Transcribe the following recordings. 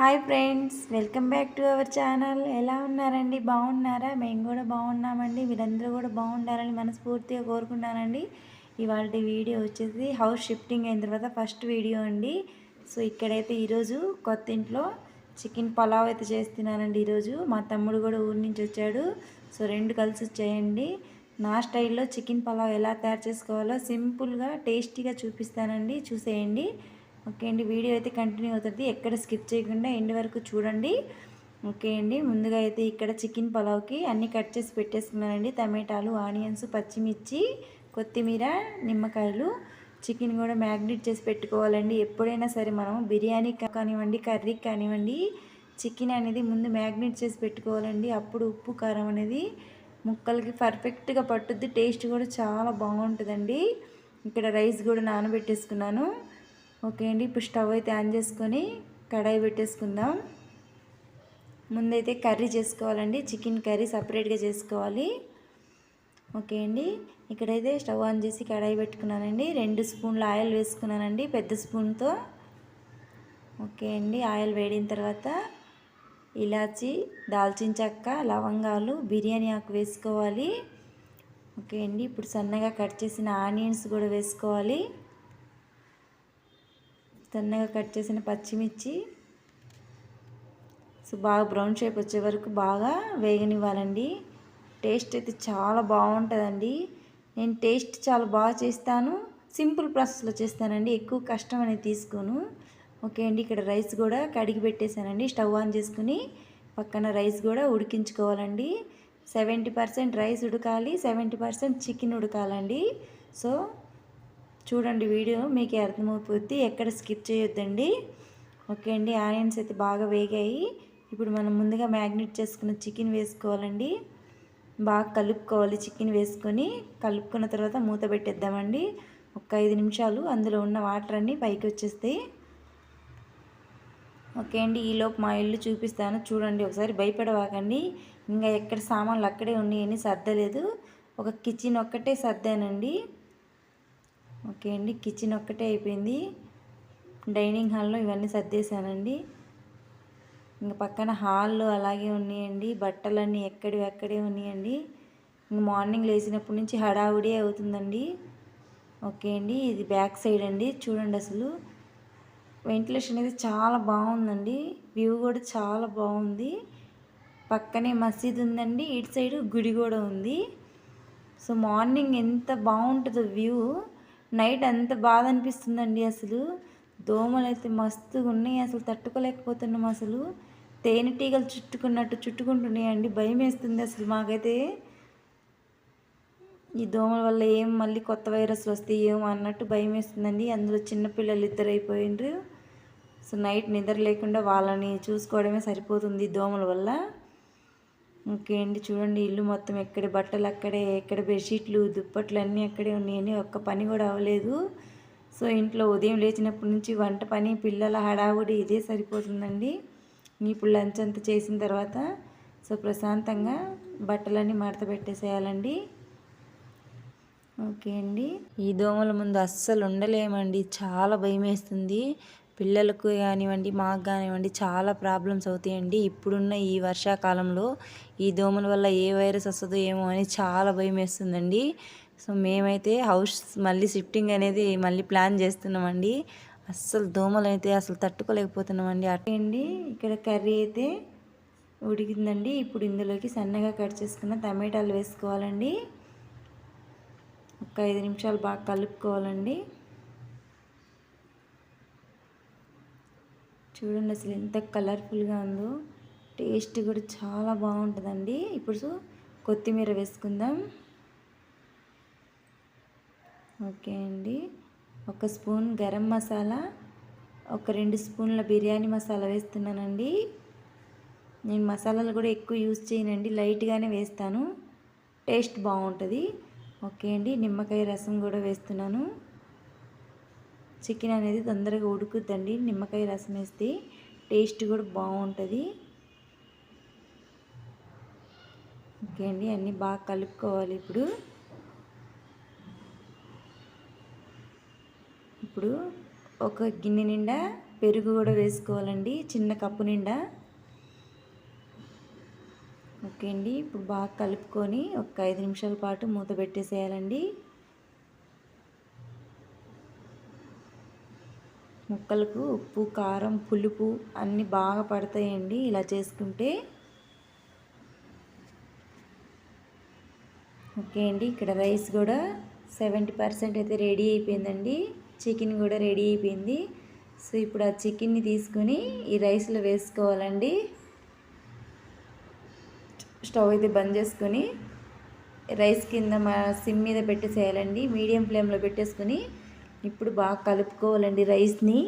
Hi friends welcome back to our channel. ఎలా ఉన్నారండి? బాగున్నారా? మేము కూడా బాగున్నామండి. మీరందరూ కూడా బాగుండాలని మనస్ఫూర్తిగా కోరుకున్నానండి ఇవాళ వీడియో వచ్చేసి హౌస్ షిఫ్టింగ్ అయిన తర్వాత ఫస్ట్ వీడియో అండి. సో ఇక్కడైతే ఈరోజు కొత్త ఇంట్లో చికెన్ పలావ్ అయితే చేస్తున్నానండి ఈరోజు. మా తమ్ముడు కూడా ఊరి నుంచి వచ్చాడు. సో రెండు కలిసి వచ్చాయండి. నా స్టైల్లో చికెన్ పలావ్ ఎలా తయారు చేసుకోవాలో సింపుల్గా టేస్టీగా చూపిస్తానండి. చూసేయండి. ఓకే అండి వీడియో అయితే కంటిన్యూ అవుతుంది. ఎక్కడ స్కిప్ చేయకుండా ఎండ్ వరకు చూడండి. ఓకే అండి ముందుగా అయితే ఇక్కడ చికెన్ పలావ్కి అన్నీ కట్ చేసి పెట్టేసుకున్నానండి. టమాటాలు ఆనియన్స్ పచ్చిమిర్చి కొత్తిమీర నిమ్మకాయలు. చికెన్ కూడా మ్యాగ్నేట్ చేసి పెట్టుకోవాలండి. ఎప్పుడైనా సరే మనం బిర్యానీ కానివ్వండి కర్రీకి కానివ్వండి చికెన్ అనేది ముందు మ్యాగ్నేట్ చేసి పెట్టుకోవాలండి. అప్పుడు ఉప్పు కారం అనేది ముక్కలకి పర్ఫెక్ట్గా పట్టుద్ది. టేస్ట్ కూడా చాలా బాగుంటుందండి. ఇక్కడ రైస్ కూడా నానబెట్టేసుకున్నాను. ఓకే అండి ఇప్పుడు స్టవ్ అయితే ఆన్ చేసుకొని కడాయి పెట్టేసుకుందాం. ముందైతే కర్రీ చేసుకోవాలండి చికెన్ కర్రీ సపరేట్గా చేసుకోవాలి. ఓకే అండి ఇక్కడైతే స్టవ్ ఆన్ చేసి కడాయి పెట్టుకున్నానండి. రెండు స్పూన్ల ఆయిల్ వేసుకున్నానండి పెద్ద స్పూన్తో. ఓకే అండి ఆయిల్ వేడిన తర్వాత ఇలాచి దాల్చిన చెక్క లవంగాలు బిర్యానీ ఆకు వేసుకోవాలి. ఓకే అండి ఇప్పుడు సన్నగా కట్ చేసిన ఆనియన్స్ కూడా వేసుకోవాలి. సన్నగా కట్ చేసిన పచ్చిమిర్చి. సో బాగా బ్రౌన్ షేప్ వచ్చే వరకు బాగా వేగనివ్వాలండి. టేస్ట్ అయితే చాలా బాగుంటుందండి. నేను టేస్ట్ చాలా బాగా చేస్తాను. సింపుల్ ప్రాసెస్లో చేస్తానండి. ఎక్కువ కష్టం అనేది తీసుకోను. ఓకే అండి ఇక్కడ రైస్ కూడా కడిగి పెట్టేశానండి. స్టవ్ ఆన్ చేసుకుని పక్కన రైస్ కూడా ఉడికించుకోవాలండి. సెవెంటీ పర్సెంట్ రైస్ ఉడకాలి సెవెంటీ పర్సెంట్ చికెన్ ఉడకాలండి. సో చూడండి వీడియో మీకు అర్థమైపోద్ది. ఎక్కడ స్కిప్ చేయొద్దండి. ఓకే అండి ఆనియన్స్ అయితే బాగా వేగాయి. ఇప్పుడు మనం ముందుగా మ్యాగ్నెట్ చేసుకున్న చికెన్ వేసుకోవాలండి. బాగా కలుపుకోవాలి చికెన్ వేసుకొని. కలుపుకున్న తర్వాత మూత పెట్టేద్దామండి. ఒక ఐదు నిమిషాలు అందులో ఉన్న వాటర్ అన్నీ పైకి వచ్చేస్తాయి. ఓకే అండి ఈలోపు మా ఇల్లు చూపిస్తాను. చూడండి ఒకసారి భయపడవాకండి. ఇంకా ఎక్కడ సామాన్లు అక్కడే ఉన్నాయని సర్దలేదు. ఒక కిచెన్ ఒక్కటే సర్దానండి. ఓకే అండి కిచెన్ ఒక్కటే అయిపోయింది. డైనింగ్ హాల్లో ఇవన్నీ సర్దేశానండి. ఇంక పక్కన హాల్లో అలాగే ఉన్నాయండి బట్టలన్నీ ఎక్కడివి అక్కడే ఉన్నాయండి. ఇంక మార్నింగ్ లేచినప్పటి నుంచి హడావుడి అవుతుందండి. ఓకే అండి ఇది బ్యాక్ సైడ్ అండి చూడండి అసలు. వెంటిలేషన్ అయితే చాలా బాగుందండి వ్యూ కూడా చాలా బాగుంది. పక్కనే మసీద్ ఉందండి ఇటు సైడ్ గుడి కూడా ఉంది. సో మార్నింగ్ ఎంత బాగుంటుందో వ్యూ. నైట్ అంత బాధ అనిపిస్తుందండి అసలు. దోమలు అయితే మస్తుగా ఉన్నాయి అసలు తట్టుకోలేకపోతున్నాం అసలు. తేనెటీగలు చుట్టుకున్నట్టు చుట్టుకుంటున్నాయండి భయం వేస్తుంది అసలు మాకైతే. ఈ దోమల వల్ల ఏం మళ్ళీ కొత్త వైరస్ వస్తే ఏమో అన్నట్టు భయం వేస్తుందండి అందులో చిన్నపిల్లలు ఇద్దరు అయిపోయిండ్రు. సో నైట్ నిద్ర లేకుండా వాళ్ళని చూసుకోవడమే సరిపోతుంది దోమల వల్ల. ఓకే అండి. చూడండి ఇల్లు మొత్తం ఎక్కడ బట్టలు అక్కడే ఎక్కడ బెడ్షీట్లు దుప్పట్లు అన్నీ అక్కడే ఉన్నాయని ఒక్క పని కూడా అవ్వలేదు. సో ఇంట్లో ఉదయం లేచినప్పటి నుంచి వంట పని పిల్లల హడావుడి ఇదే సరిపోతుందండి. ఇప్పుడు లంచ్ అంతా చేసిన తర్వాత సో ప్రశాంతంగా బట్టలన్నీ మడత పెట్టేసేయాలండి. ఓకే అండి. ఈ దోమల ముందు అస్సలు ఉండలేమండి. చాలా భయం వేస్తుంది పిల్లలకు కానివ్వండి మాకు కానివ్వండి చాలా ప్రాబ్లమ్స్ అవుతాయండి. ఇప్పుడున్న ఈ వర్షాకాలంలో ఈ దోమల వల్ల ఏ వైరస్ వస్తుందో ఏమో అని చాలా భయం వేస్తుందండి. సో మేమైతే హౌస్ మళ్ళీ షిఫ్టింగ్ అనేది మళ్ళీ ప్లాన్ చేస్తున్నామండి. అస్సలు దోమలు అయితే అసలు తట్టుకోలేకపోతున్నామండి. అటే అండి ఇక్కడ కర్రీ అయితే ఉడికిందండి. ఇప్పుడు ఇందులోకి సన్నగా కట్ చేసుకున్న టమాటాలు వేసుకోవాలండి. ఒక ఐదు నిమిషాలు బాగా కలుపుకోవాలండి. చూడండి అసలు ఎంత కలర్ఫుల్గా ఉందో. టేస్ట్ కూడా చాలా బాగుంటుందండి. ఇప్పుడు కొత్తిమీర వేసుకుందాం. ఓకే అండి. ఒక స్పూన్ గరం మసాలా ఒక రెండు స్పూన్ల బిర్యానీ మసాలా వేస్తున్నానండి. నేను మసాలాలు కూడా ఎక్కువ యూజ్ చేయనండి. లైట్గానే వేస్తాను. టేస్ట్ బాగుంటుంది. ఓకే అండి. నిమ్మకాయ రసం కూడా వేస్తున్నాను. చికెన్ అనేది తొందరగా ఉడుకుద్దండి. నిమ్మకాయ రసం వేస్తే టేస్ట్ కూడా బాగుంటుంది. ఓకే అండి అన్నీ బాగా కలుపుకోవాలి ఇప్పుడు. ఇప్పుడు ఒక గిన్నె నిండా పెరుగు కూడా వేసుకోవాలండి చిన్న కప్పు నిండా. ఓకే అండి ఇప్పుడు బాగా కలుపుకొని ఒక ఐదు నిమిషాల పాటు మూత పెట్టేసేయాలండి. ముక్కలకు ఉప్పు కారం పులుపు అన్నీ బాగా పడతాయండి. ఇలా చేసుకుంటే ఓకే అండి. ఇక్కడ రైస్ కూడా సెవెంటీ పర్సెంట్ అయితే రెడీ అయిపోయిందండి. చికెన్ కూడా రెడీ అయిపోయింది. సో ఇప్పుడు ఆ చికెన్ని తీసుకొని ఈ రైస్లో వేసుకోవాలండి. స్టవ్ అయితే బంద్ చేసుకొని రైస్ కింద మా సిమ్ మీద పెట్టేసేయాలండి. మీడియం ఫ్లేమ్లో పెట్టేసుకొని ఇప్పుడు బాగా కలుపుకోవాలండి రైస్ని.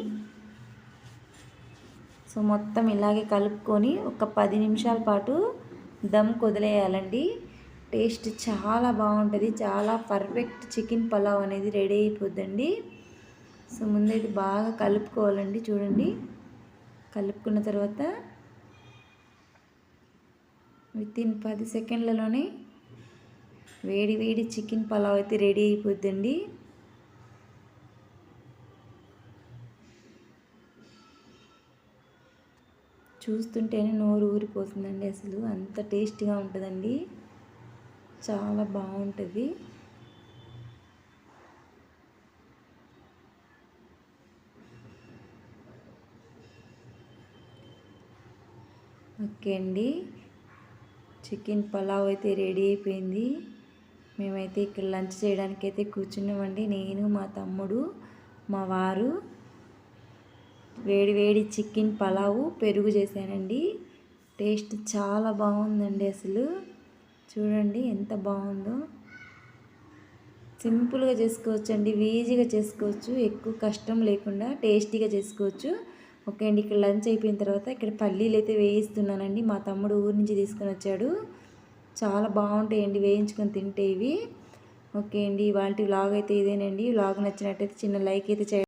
సో మొత్తం ఇలాగే కలుపుకొని ఒక పది నిమిషాల పాటు దమ్ కుదిలేయాలండి. టేస్ట్ చాలా బాగుంటుంది. చాలా పర్ఫెక్ట్ చికెన్ పలావ్ అనేది రెడీ అయిపోద్దండి. సో ముందైతే బాగా కలుపుకోవాలండి చూడండి. కలుపుకున్న తర్వాత విత్ ఇన్ పది సెకండ్లలోనే వేడి వేడి చికెన్ పలావ్ అయితే రెడీ అయిపోద్దండి. చూస్తుంటేనే నోరు ఊరిపోతుందండి అసలు. అంత టేస్టీగా ఉంటుందండి. చాలా బాగుంటుంది. ఓకే అండి. చికెన్ పలావ్ అయితే రెడీ అయిపోయింది. మేమైతే ఇక్కడ లంచ్ చేయడానికి అయితే కూర్చున్నామండి. నేను మా తమ్ముడు మా వారు వేడి వేడి చికెన్ పలావు పెరుగు చేశానండి. టేస్ట్ చాలా బాగుందండి అసలు. చూడండి ఎంత బాగుందో. సింపుల్గా చేసుకోవచ్చు అండి ఈజీగా చేసుకోవచ్చు ఎక్కువ కష్టం లేకుండా టేస్టీగా చేసుకోవచ్చు. ఓకే అండి ఇక్కడ లంచ్ అయిపోయిన తర్వాత ఇక్కడ పల్లీలు అయితే వేయిస్తున్నానండి. మా తమ్ముడు ఊరి నుంచి తీసుకొని వచ్చాడు. చాలా బాగుంటాయండి వేయించుకొని తింటే ఇవి. ఓకే అండి ఇవాళ వ్లాగ్ అయితే ఇదేనండి. వ్లాగ్ నచ్చినట్టయితే చిన్న లైక్ అయితే చేయండి.